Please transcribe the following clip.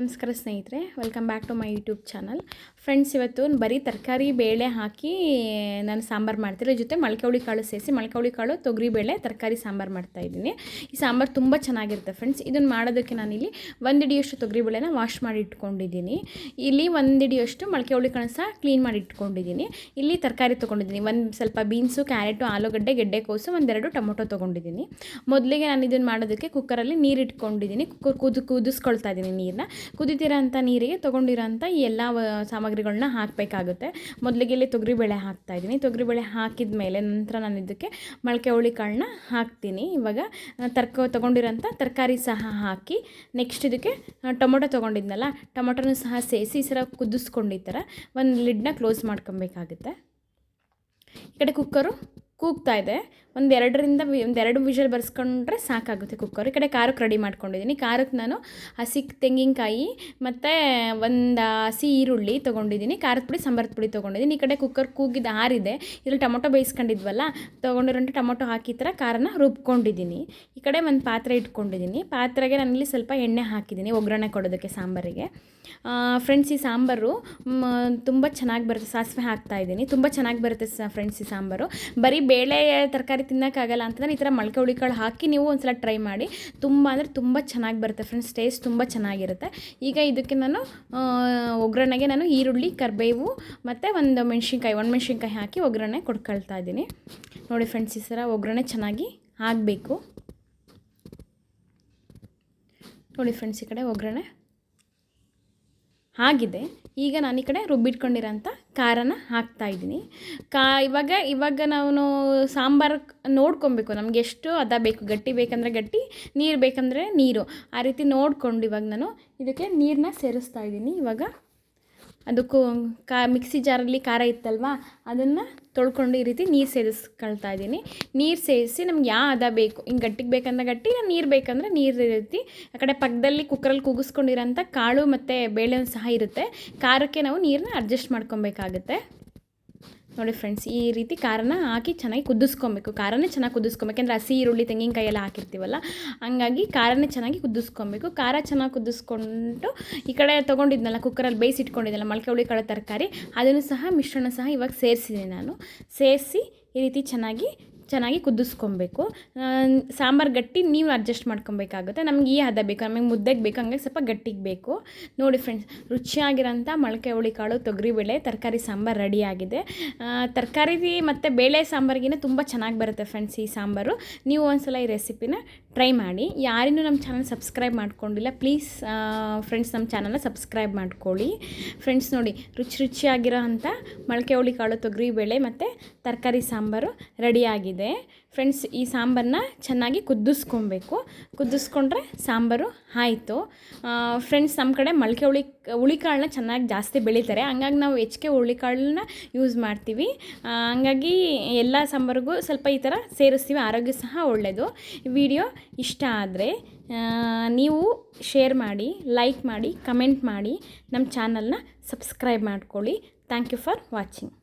ನಮಸ್ಕಾರ ಸ್ನೇಹಿತರೆ welcome back to my YouTube channel friends ಇವತ್ತು ಬರೀ ತರಕಾರಿ ಬೇಳೆ ಹಾಕಿ, ನಾನು ಸಾಂಬಾರು ಮಾಡ್ತೀನಿ ಜೊತೆ ಮೊಳಕೆ ಕಾಳು ಸೇರಿಸಿ ಮೊಳಕೆ ಕಾಳು, ತೊಗರಿ ಬೇಳೆ, ತರಕಾರಿ ಸಾಂಬಾರು ಮಾಡ್ತಾಯಿದ್ದೀನಿ ಈ ಸಾಂಬಾರು ತುಂಬ ಚೆನ್ನಾಗಿರುತ್ತೆ ಫ್ರೆಂಡ್ಸ್ ಇದನ್ನು ಮಾಡೋದಕ್ಕೆ ನಾನಿಲ್ಲಿ ಒಂದು ಹಿಡಿಯಷ್ಟು ತೊಗರಿ ಬೇಳೆನ ವಾಶ್ ಮಾಡಿ ಇಟ್ಕೊಂಡಿದ್ದೀನಿ. ಇಲ್ಲಿ ಒಂದು ಹಿಡಿಯಷ್ಟು ಮೊಳಕೆ ಕಾಳು ಸಹ ಕ್ಲೀನ್ ಮಾಡಿ ಇಟ್ಕೊಂಡಿದ್ದೀನಿ. ಇಲ್ಲಿ ತರಕಾರಿ ತೊಗೊಂಡಿದ್ದೀನಿ. ಒಂದು ಸ್ವಲ್ಪ ಬೀನ್ಸು ಕ್ಯಾರೆಟು ಆಲೂಗಡ್ಡೆ ಗೆಡ್ಡೆಕೋಸು ಒಂದೆರಡು ಟೊಮೊಟೊ ತೊಗೊಂಡಿದ್ದೀನಿ. ಮೊದಲಿಗೆ ನಾನು ಇದನ್ನು ಮಾಡೋದಕ್ಕೆ ಕುಕ್ಕರಲ್ಲಿ ನೀರು ಇಟ್ಕೊಂಡಿದ್ದೀನಿ. ಕುಕ್ಕರ್ ಕುದು ಕುದಿಸ್ಕೊಳ್ತಾ ಇದ್ದೀನಿ ನೀರನ್ನ ಕುದಿತಿರೋಂಥ ನೀರಿಗೆ ತೊಗೊಂಡಿರೋಂಥ ಈ ಎಲ್ಲ ಸಾಮಗ್ರಿಗಳನ್ನ ಹಾಕಬೇಕಾಗುತ್ತೆ. ಮೊದಲಿಗೆ ಇಲ್ಲಿ ತೊಗರಿಬೇಳೆ ಹಾಕ್ತಾಯಿದ್ದೀನಿ ತೊಗರಿಬೇಳೆ ಹಾಕಿದ ಮೇಲೆ ನಂತರ ನಾನು ಇದಕ್ಕೆ ಮೊಳಕೆ ಹುಳಿ ಕಾಳನ್ನ ಹಾಕ್ತೀನಿ. ಇವಾಗ ತರ್ಕ ತೊಗೊಂಡಿರೋಂಥ ತರಕಾರಿ ಸಹ ಹಾಕಿ, ನೆಕ್ಸ್ಟ್ ಇದಕ್ಕೆ ಟೊಮೊಟೊ ತೊಗೊಂಡಿದ್ನಲ್ಲ, ಟೊಮೊಟೊನೂ ಸಹ ಸೇರಿಸಿ ಈ ಸರ ಕುದಿಸ್ಕೊಂಡು ಈ ಥರ ಒಂದು ಲಿಡ್ನ ಕ್ಲೋಸ್ ಮಾಡ್ಕೊಬೇಕಾಗುತ್ತೆ. ಈ ಕಡೆ ಕುಕ್ಕರು ಕೂಗ್ತಾ ಇದೆ. ಒಂದು ಎರಡರಿಂದ ಒಂದು ವಿಷಲ್ ಬರ್ಸ್ಕೊಂಡ್ರೆ ಸಾಕಾಗುತ್ತೆ ಕುಕ್ಕರ್ ಈ ಕಡೆ ಖಾರಕ್ಕೆ ರೆಡಿ ಮಾಡ್ಕೊಂಡಿದ್ದೀನಿ. ಖಾರಕ್ಕೆ ನಾನು ಹಸಿ ತೆಂಗಿನಕಾಯಿ ಮತ್ತು ಒಂದು ಹಸಿ ಈರುಳ್ಳಿ ತೊಗೊಂಡಿದ್ದೀನಿ. ಖಾರದ ಪುಡಿ, ಸಾಂಬಾರದ ಪುಡಿ ತೊಗೊಂಡಿದ್ದೀನಿ. ಈ ಕಡೆ ಕುಕ್ಕರ್ ಕೂಗಿದ ಆರಿದೆ. ಇಲ್ಲಿ ಟೊಮೊಟೊ ಬೇಯಿಸ್ಕೊಂಡಿದ್ವಲ್ಲ, ತೊಗೊಂಡಿರೋಂಥ ಟೊಮೊಟೊ ಹಾಕಿ ಥರ ಖಾರನ ರುಬ್ಕೊಂಡಿದ್ದೀನಿ. ಈ ಕಡೆ ಒಂದು ಪಾತ್ರೆ ಇಟ್ಕೊಂಡಿದ್ದೀನಿ. ಪಾತ್ರೆಗೆ ನಾನಿಲ್ಲಿ ಸ್ವಲ್ಪ ಎಣ್ಣೆ ಹಾಕಿದ್ದೀನಿ ಒಗ್ಗರಣೆ ಕೊಡೋದಕ್ಕೆ ಸಾಂಬಾರಿಗೆ. ಫ್ರೆಂಡ್ಸ್ ಈ ಸಾಂಬಾರು ತುಂಬ ಚೆನ್ನಾಗಿ ಬರುತ್ತೆ. ಸಾಸಿವೆ ಹಾಕ್ತಾ ಇದ್ದೀನಿ. ತುಂಬ ಚೆನ್ನಾಗಿ ಬರುತ್ತೆ ಫ್ರೆಂಡ್ಸ್ ಈ ಸಾಂಬಾರು. ಬರೀ ಬೇಳೆ ತರಕಾರಿ ತಿನ್ನೋಕ್ಕಾಗಲ್ಲ ಅಂತಂದರೆ ಈ ಥರ ಮೊಳಕೆ ಹುಳಿಕಾಳು ಹಾಕಿ ನೀವು ಒಂದ್ಸಲ ಟ್ರೈ ಮಾಡಿ. ತುಂಬ ಅಂದರೆ ತುಂಬ ಚೆನ್ನಾಗಿ ಬರುತ್ತೆ ಫ್ರೆಂಡ್ಸ್ ಟೇಸ್ಟ್ ತುಂಬ ಚೆನ್ನಾಗಿರುತ್ತೆ. ಈಗ ಇದಕ್ಕೆ ನಾನು ಒಗ್ಗರಣೆಗೆ ನಾನು ಈರುಳ್ಳಿ, ಕರಿಬೇವು ಮತ್ತು ಒಂದು ಮೆಣಸಿನ್ಕಾಯಿ ಒಣಮೆಣ್ಸಿನ್ಕಾಯಿ ಹಾಕಿ ಒಗ್ಗರಣೆ ಕೊಡ್ಕೊಳ್ತಾ ಇದ್ದೀನಿ. ನೋಡಿ ಫ್ರೆಂಡ್ಸ್ ಈ ಸರ ಒಗ್ಗರಣೆ ಚೆನ್ನಾಗಿ ಆಗಬೇಕು. ನೋಡಿ ಫ್ರೆಂಡ್ಸ್ ಈ ಕಡೆ ಒಗ್ಗರಣೆ ಆಗಿದೆ. ಈಗ ನಾನು ಈ ಕಡೆ ರುಬ್ಬಿಟ್ಕೊಂಡಿರೋಂಥ ಖಾರನ ಹಾಕ್ತಾ ಇದ್ದೀನಿ. ಕಾ, ಇವಾಗ ಇವಾಗ ನಾನು ಸಾಂಬಾರು ನೋಡ್ಕೊಬೇಕು. ನಮಗೆ ಎಷ್ಟು ಅದ ಬೇಕು, ಗಟ್ಟಿ ಬೇಕಂದರೆ ಗಟ್ಟಿ, ನೀರು ಬೇಕಂದರೆ ನೀರು. ಆ ರೀತಿ ನೋಡ್ಕೊಂಡು ಇವಾಗ ನಾನು ಇದಕ್ಕೆ ನೀರನ್ನ ಸೇರಿಸ್ತಾ ಇದ್ದೀನಿ. ಇವಾಗ ಅದಕ್ಕೂ ಕಾ, ಮಿಕ್ಸಿ ಜಾರಲ್ಲಿ ಖಾರ ಇತ್ತಲ್ವಾ? ಅದನ್ನು ತೊಳ್ಕೊಂಡು ಈ ರೀತಿ ನೀರು ಸೇರಿಸ್ಕೊಳ್ತಾ ಇದ್ದೀನಿ ನೀರು ಸೇರಿಸಿ ನಮ್ಗೆ ಯಾವ ಅದ ಬೇಕು, ಹಿಂಗೆ ಗಟ್ಟಿಗೆ ಬೇಕಂದ್ರೆ ಗಟ್ಟಿ ನೀರು ಬೇಕಂದರೆ ನೀರು ಇರುತ್ತೆ ಆ ಕಡೆ ಪಕ್ಕದಲ್ಲಿ ಕುಕ್ಕರಲ್ಲಿ ಕೂಗಿಸ್ಕೊಂಡಿರೋಂಥ ಕಾಳು ಮತ್ತು ಬೇಳೆ ಸಹ ಇರುತ್ತೆ. ಖಾರಕ್ಕೆ ನಾವು ನೀರನ್ನ ಅಡ್ಜಸ್ಟ್ ಮಾಡ್ಕೊಬೇಕಾಗುತ್ತೆ. ನೋಡಿ ಫ್ರೆಂಡ್ಸ್ ಈ ರೀತಿ ಖಾರನ ಹಾಕಿ ಚೆನ್ನಾಗಿ ಕುದಿಸ್ಕೊಬೇಕು. ಖಾರನೇ ಚೆನ್ನಾಗಿ ಕುದಿಸ್ಕೊಬೇಕು. ಯಾಕೆಂದರೆ ಹಸಿ ಈರುಳ್ಳಿ ತೆಂಗಿನಕಾಯಿ ಎಲ್ಲ ಹಾಕಿರ್ತೀವಲ್ಲ, ಹಂಗಾಗಿ ಖಾರನೇ ಚೆನ್ನಾಗಿ ಕುದಿಸ್ಕೊಬೇಕು. ಖಾರ ಚೆನ್ನಾಗಿ ಕುದಿಸ್ಕೊಂಡು ಈ ಕಡೆ ತೊಗೊಂಡಿದ್ನಲ್ಲ ಕುಕ್ಕರಲ್ಲಿ ಬೇಯಿಸಿ ಇಟ್ಕೊಂಡಿದ್ದಲ್ಲ ಮೊಳಕೆ ಹುಳಿ ಕಾಳು ತರಕಾರಿ, ಅದನ್ನು ಸಹ, ಮಿಶ್ರಣ ಸಹ ಇವಾಗ ಸೇರಿಸಿದ್ದೀನಿ ನಾನು. ಸೇರಿಸಿ ಈ ರೀತಿ ಚೆನ್ನಾಗಿ ಚೆನ್ನಾಗಿ ಕುದಿಸ್ಕೊಬೇಕು. ಸಾಂಬಾರು ಗಟ್ಟಿ ನೀವು ಅಡ್ಜಸ್ಟ್ ಮಾಡ್ಕೊಬೇಕಾಗುತ್ತೆ. ನಮ್ಗೆ ಈ ಹದ ಬೇಕು, ನಮಗೆ ಮುದ್ದೆಗೆ ಬೇಕು, ಹಂಗಾಗಿ ಸ್ವಲ್ಪ ಗಟ್ಟಿಗೆ ಬೇಕು. ನೋಡಿ ಫ್ರೆಂಡ್ಸ್ ರುಚಿಯಾಗಿರೋಂಥ ಮೊಳಕೆ ಹುಳಿ ಕಾಳು ತೊಗರಿಬೇಳೆ, ತರಕಾರಿ, ಸಾಂಬಾರು ರೆಡಿಯಾಗಿದೆ ತರಕಾರಿ ಮತ್ತು ಬೇಳೆ ಸಾಂಬಾರಿಗಿನ ತುಂಬ ಚೆನ್ನಾಗಿ ಬರುತ್ತೆ ಫ್ರೆಂಡ್ಸ್ ಈ ಸಾಂಬಾರು. ನೀವು ಒಂದ್ಸಲ ಈ ರೆಸಿಪಿನ ಟ್ರೈ ಮಾಡಿ. ಯಾರಿನೂ ನಮ್ಮ ಚಾನಲ್ ಸಬ್ಸ್ಕ್ರೈಬ್ ಮಾಡ್ಕೊಂಡಿಲ್ಲ ಪ್ಲೀಸ್ ಫ್ರೆಂಡ್ಸ್ ನಮ್ಮ ಚಾನಲ್ನ ಸಬ್ಸ್ಕ್ರೈಬ್ ಮಾಡ್ಕೊಳ್ಳಿ. ಫ್ರೆಂಡ್ಸ್ ನೋಡಿ, ರುಚಿ ರುಚಿಯಾಗಿರೋ ಅಂಥ ಮೊಳಕೆ ಹುಳಿ ಕಾಳು ತೊಗರಿಬೇಳೆ ಮತ್ತು ತರಕಾರಿ ಸಾಂಬಾರು ರೆಡಿಯಾಗಿದೆ ಫ್ರೆಂಡ್ಸ್ ಈ ಸಾಂಬಾರನ್ನ ಚೆನ್ನಾಗಿ ಕುದಿಸ್ಕೊಬೇಕು. ಕುದಿಸ್ಕೊಂಡ್ರೆ ಸಾಂಬಾರು ಆಯಿತು. ಫ್ರೆಂಡ್ಸ್ ನಮ್ಮ ಕಡೆ ಮೊಳಕೆ ಹುಳಿ, ಹುಳಿಕಾಳನ್ನ ಚೆನ್ನಾಗಿ ಜಾಸ್ತಿ ಬೆಳೀತಾರೆ. ಹಂಗಾಗಿ ನಾವು ಹೆಚ್ಚಿಗೆ ಹುಳಿಕಾಳನ್ನ ಯೂಸ್ ಮಾಡ್ತೀವಿ. ಹಂಗಾಗಿ ಎಲ್ಲ ಸಾಂಬಾರಿಗೂ ಸ್ವಲ್ಪ ಈ ಥರ ಸೇರಿಸ್ತೀವಿ. ಆರೋಗ್ಯ ಸಹ ಒಳ್ಳೆಯದು ವಿಡಿಯೋ ಇಷ್ಟ ಆದರೆ ನೀವು ಶೇರ್ ಮಾಡಿ ಲೈಕ್ ಮಾಡಿ ಕಮೆಂಟ್ ಮಾಡಿ ನಮ್ಮ ಚಾನಲ್ನ ಸಬ್ಸ್ಕ್ರೈಬ್ ಮಾಡ್ಕೊಳ್ಳಿ. Thank you for watching